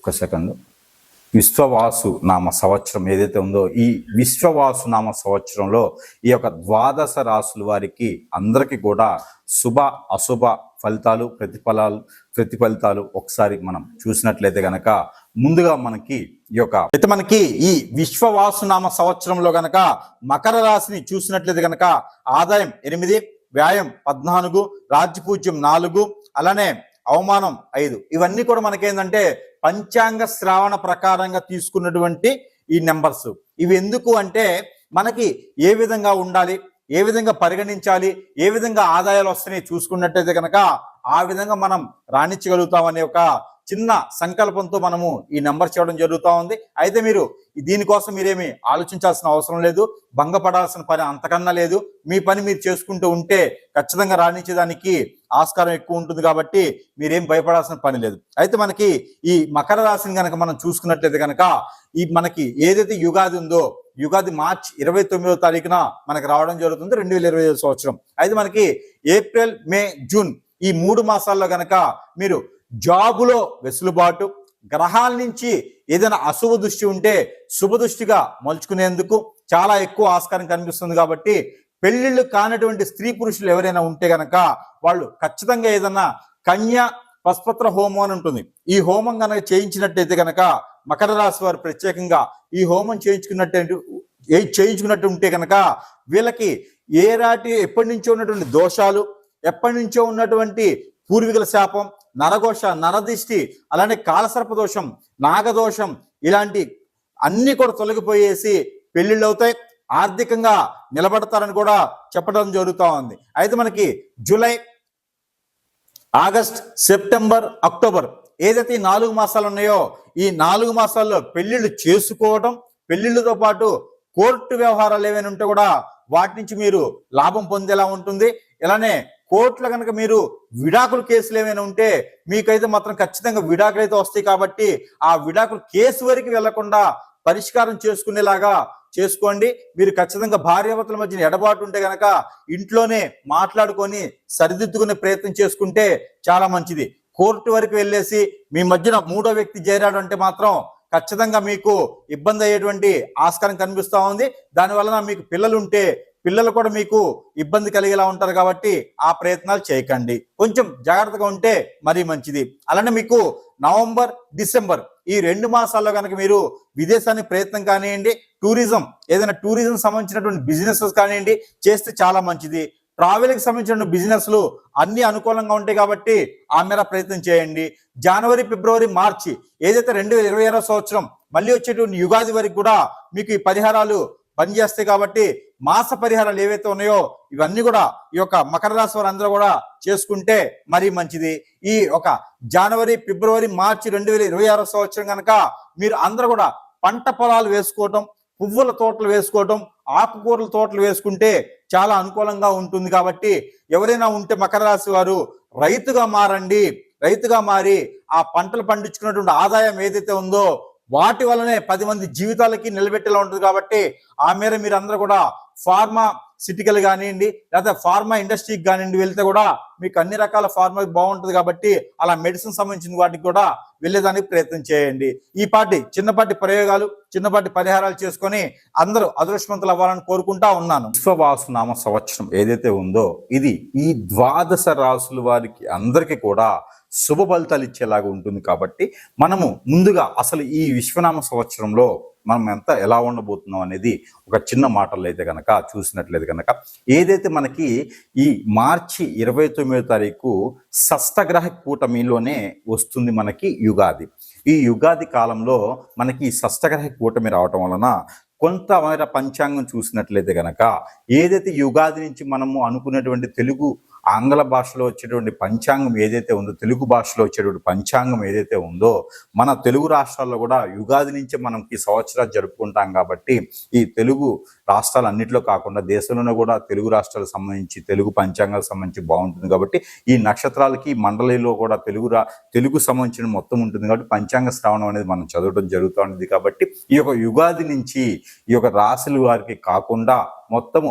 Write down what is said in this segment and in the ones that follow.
ఒక సెకండ్. విశ్వవాసు నామ సంవత్సరం ఏదైతే ఉందో ఈ విశ్వవాసు నామ సంవత్సరంలో ఈ యొక్క ద్వాదశ రాసుల వారికి అందరికీ కూడా శుభ అశుభ ఫలితాలు ప్రతిఫలాలు ప్రతిఫలితాలు ఒకసారి మనం చూసినట్లయితే గనక ముందుగా మనకి ఈ యొక్క అయితే మనకి ఈ విశ్వవాసు నామ సంవత్సరంలో గనక మకర రాశిని చూసినట్లయితే గనక ఆదాయం ఎనిమిది వ్యాయం పద్నాలుగు రాజ్యపూజ్యం నాలుగు అలానే అవమానం ఐదు. ఇవన్నీ కూడా మనకేంటంటే పంచాంగ శ్రావణ ప్రకారంగా తీసుకున్నటువంటి ఈ నెంబర్స్. ఇవి ఎందుకు అంటే మనకి ఏ విధంగా ఉండాలి ఏ విధంగా పరిగణించాలి ఏ విధంగా ఆదాయాలు వస్తున్నాయి చూసుకున్నట్టయితే కనుక ఆ విధంగా మనం రాణించగలుగుతామనే ఒక చిన్న సంకల్పంతో మనము ఈ నెంబర్ చేయడం జరుగుతూ ఉంది. అయితే మీరు దీనికోసం మీరేమి ఆలోచించాల్సిన అవసరం లేదు. భంగపడాల్సిన పని అంతకన్నా లేదు. మీ పని మీరు చేసుకుంటూ ఉంటే ఖచ్చితంగా రాణించేదానికి ఆస్కారం ఎక్కువ ఉంటుంది కాబట్టి మీరేం భయపడాల్సిన పని లేదు. అయితే మనకి ఈ మకర రాశిని కనుక మనం చూసుకున్నట్లయితే కనుక ఈ మనకి ఏదైతే యుగాది ఉందో యుగాది మార్చ్ ఇరవై తొమ్మిదో తారీఖున మనకి రావడం జరుగుతుంది రెండు వేల ఇరవై ఐదు సంవత్సరం. అయితే మనకి ఏప్రిల్ మే జూన్ ఈ మూడు మాసాల్లో కనుక మీరు జాబులో వెసులుబాటు గ్రహాల నుంచి ఏదైనా అశుభ దృష్టి ఉంటే శుభ దృష్టిగా మలుచుకునేందుకు చాలా ఎక్కువ ఆస్కారం కనిపిస్తుంది కాబట్టి పెళ్ళిళ్ళు కానటువంటి స్త్రీ పురుషులు ఎవరైనా ఉంటే గనక వాళ్ళు ఖచ్చితంగా ఏదన్నా కన్య పస్పత్ర హోమం అని ఉంటుంది. ఈ హోమం కనుక చేయించినట్టయితే గనక మకర రాశి వారు ప్రత్యేకంగా ఈ హోమం చేయించుకున్నట్టు చేయించుకున్నట్టు ఉంటే కనుక వీళ్ళకి ఏ రాటి ఎప్పటి నుంచో ఉన్నటువంటి దోషాలు ఎప్పటి నుంచో ఉన్నటువంటి పూర్వీకుల శాపం నరఘోష నరదిష్టి అలానే కాలసర్ప దోషం నాగదోషం ఇలాంటి అన్ని కూడా తొలగిపోయేసి పెళ్ళిళ్ళు అవుతాయి. ఆర్థికంగా నిలబడతారని కూడా చెప్పడం జరుగుతూ ఉంది. అయితే మనకి జూలై ఆగస్ట్ సెప్టెంబర్ అక్టోబర్ ఏదైతే ఈ నాలుగు మాసాలు ఉన్నాయో ఈ నాలుగు మాసాల్లో పెళ్ళిళ్ళు చేసుకోవడం పెళ్ళిళ్ళతో పాటు కోర్టు వ్యవహారాలు ఏవైనా ఉంటే కూడా వాటి నుంచి మీరు లాభం పొందేలా ఉంటుంది. ఇలానే కోర్టులో కనుక మీరు విడాకుల కేసులు ఏమైనా ఉంటే మీకైతే మాత్రం ఖచ్చితంగా విడాకులు అయితే వస్తాయి కాబట్టి ఆ విడాకులు కేసు వరకు వెళ్ళకుండా పరిష్కారం చేసుకునేలాగా చేసుకోండి. మీరు ఖచ్చితంగా భార్యాభర్తల మధ్యన ఎడబాటు ఉంటే గనక ఇంట్లోనే మాట్లాడుకొని సరిదిద్దుకునే ప్రయత్నం చేసుకుంటే చాలా మంచిది. కోర్టు వరకు వెళ్ళేసి మీ మధ్యన మూడో వ్యక్తి చేరాడు అంటే మాత్రం ఖచ్చితంగా మీకు ఇబ్బంది అయ్యేటువంటి ఆస్కారం కనిపిస్తూ ఉంది. దాని వలన మీకు పిల్లలు ఉంటే పిల్లలు కూడా మీకు ఇబ్బంది కలిగేలా ఉంటారు కాబట్టి ఆ ప్రయత్నాలు చేయకండి. కొంచెం జాగ్రత్తగా ఉంటే మరీ మంచిది. అలానే మీకు నవంబర్ డిసెంబర్ ఈ రెండు మాసాల్లో కనుక మీరు విదేశానికి ప్రయత్నం కానివ్వండి టూరిజం ఏదైనా టూరిజం సంబంధించినటువంటి బిజినెస్ కానివ్వండి చేస్తే చాలా మంచిది. ట్రావెల్కి సంబంధించిన బిజినెస్లు అన్ని అనుకూలంగా ఉంటాయి కాబట్టి ఆ మేర ప్రయత్నం చేయండి. జనవరి ఫిబ్రవరి మార్చి ఏదైతే రెండు వేల ఇరవై సంవత్సరం మళ్ళీ వచ్చేటువంటి యుగాది వరకు కూడా మీకు ఈ పరిహారాలు పనిచేస్తాయి కాబట్టి మాస పరిహారాలు ఏవైతే ఉన్నాయో ఇవన్నీ కూడా ఈ యొక్క మకర రాశి వారు అందరూ కూడా చేసుకుంటే మరీ మంచిది. ఈ ఒక జనవరి ఫిబ్రవరి మార్చి రెండు వేల ఇరవై ఆరో సంవత్సరం కనుక మీరు అందరూ కూడా పంట పొలాలు వేసుకోవటం పువ్వుల తోటలు వేసుకోవటం ఆకుకూరల తోటలు వేసుకుంటే చాలా అనుకూలంగా ఉంటుంది కాబట్టి ఎవరైనా ఉంటే మకర రాశి వారు రైతుగా మారండి. రైతుగా మారి ఆ పంటలు పండించుకున్నటువంటి ఆదాయం ఏదైతే ఉందో వాటి వల్లనే పది మంది జీవితాలకి నిలబెట్టేలా ఉంటుంది కాబట్టి ఆ మేర మీరు అందరూ కూడా ఫార్మా సిటికల్ కానివ్వండి లేకపోతే ఫార్మా ఇండస్ట్రీకి కానివ్వండి వెళ్తే కూడా మీకు అన్ని రకాల ఫార్మా బాగుంటుంది కాబట్టి అలా మెడిసిన్ సంబంధించిన వాటికి కూడా వెళ్ళేదానికి ప్రయత్నం చేయండి. ఈ పాటి చిన్నపాటి ప్రయోగాలు చిన్నపాటి పరిహారాలు చేసుకొని అందరూ అదృష్టవంతులు అవ్వాలని కోరుకుంటా ఉన్నాను. విశ్వవాసు నామ సంవత్సరం ఏదైతే ఉందో ఇది ఈ ద్వాదశ రాసుల వారికి అందరికీ కూడా శుభ ఫలితాలు ఇచ్చేలాగా ఉంటుంది కాబట్టి మనము ముందుగా అసలు ఈ విశ్వనామ సంవత్సరంలో మనం ఎంత ఎలా ఉండబోతున్నాం అనేది ఒక చిన్న మాటల్లో అయితే కనుక చూసినట్లయితే కనుక ఏదైతే మనకి ఈ మార్చి ఇరవై తొమ్మిదో తారీఖు షష్టగ్రహ కూటమిలోనే వస్తుంది మనకి యుగాది. ఈ యుగాది కాలంలో మనకి ఈ షష్టగ్రహ కూటమి రావటం వలన కొంత పంచాంగం చూసినట్లయితే కనుక ఏదైతే యుగాది నుంచి మనము అనుకున్నటువంటి తెలుగు ఆంగ్ల భాషలో వచ్చేటువంటి పంచాంగం ఏదైతే ఉందో తెలుగు భాషలో వచ్చేటువంటి పంచాంగం ఏదైతే ఉందో మన తెలుగు రాష్ట్రాల్లో కూడా యుగాది నుంచే మనం ఈ సంవత్సరాలు జరుపుకుంటాం కాబట్టి ఈ తెలుగు రాష్ట్రాలు అన్నింటిలో కాకుండా దేశంలోనే కూడా తెలుగు రాష్ట్రాలకు సంబంధించి తెలుగు పంచాంగాలకు సంబంధించి బాగుంటుంది కాబట్టి ఈ నక్షత్రాలకి మండలిలో కూడా తెలుగు రా తెలుగు సంబంధించిన మొత్తం ఉంటుంది కాబట్టి పంచాంగ శ్రావణం అనేది మనం చదవడం జరుగుతూ ఉంటుంది కాబట్టి ఈ యొక్క యుగాది నుంచి ఈ యొక్క రాశుల వారికి కాకుండా మొత్తము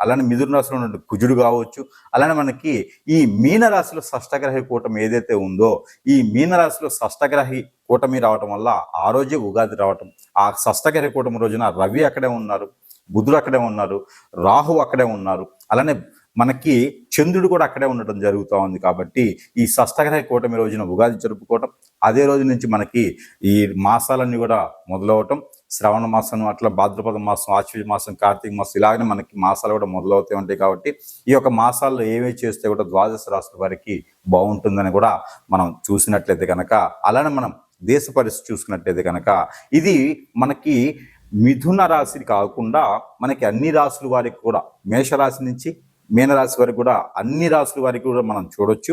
అలానే మిథున రాశిలో ఉన్న కుజుడు కావచ్చు అలానే మనకి ఈ మీనరాశిలో షష్టగ్రహి కూటమి ఏదైతే ఉందో ఈ మీనరాశిలో షష్టగ్రహి కూటమి రావటం వల్ల ఆ రోజే ఉగాది రావటం ఆ షష్టగ్రహి కూటమి రోజున రవి అక్కడే ఉన్నారు బుధుడు అక్కడే ఉన్నారు రాహు అక్కడే ఉన్నారు అలానే మనకి చంద్రుడు కూడా అక్కడే ఉండటం జరుగుతూ ఉంది కాబట్టి ఈ షష్టగ్రహ కూటమి రోజున ఉగాది జరుపుకోవటం అదే రోజు నుంచి మనకి ఈ మాసాలన్నీ కూడా మొదలవటం శ్రావణ మాసం అట్లా భాద్రపద మాసం ఆశ్వజ మాసం కార్తీక మాసం ఇలాగనే మనకి మాసాలు కూడా మొదలవుతూ ఉంటాయి కాబట్టి ఈ యొక్క మాసాల్లో ఏమేమి చేస్తే కూడా ద్వాదశ రాష్ట్ర వారికి బాగుంటుందని కూడా మనం చూసినట్లయితే కనుక అలానే మనం దేశ పరిస్థితి చూసుకున్నట్లయితే కనుక ఇది మనకి మిథున రాశిని కాకుండా మనకి అన్ని రాశుల వారికి కూడా మేషరాశి నుంచి మీనరాశి వారికి కూడా అన్ని రాశుల వారికి కూడా మనం చూడొచ్చు.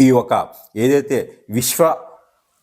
ఈ యొక్క ఏదైతే విశ్వ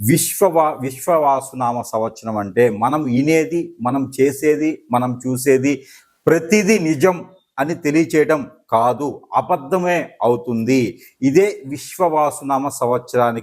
విశ్వవా విశ్వవాసునామ సంవత్సరం అంటే మనం వినేది మనం చేసేది మనం చూసేది ప్రతిదీ నిజం అని తెలియచేయడం కాదు అబద్ధమే అవుతుంది. ఇదే విశ్వవాసునామ సంవత్సరానికి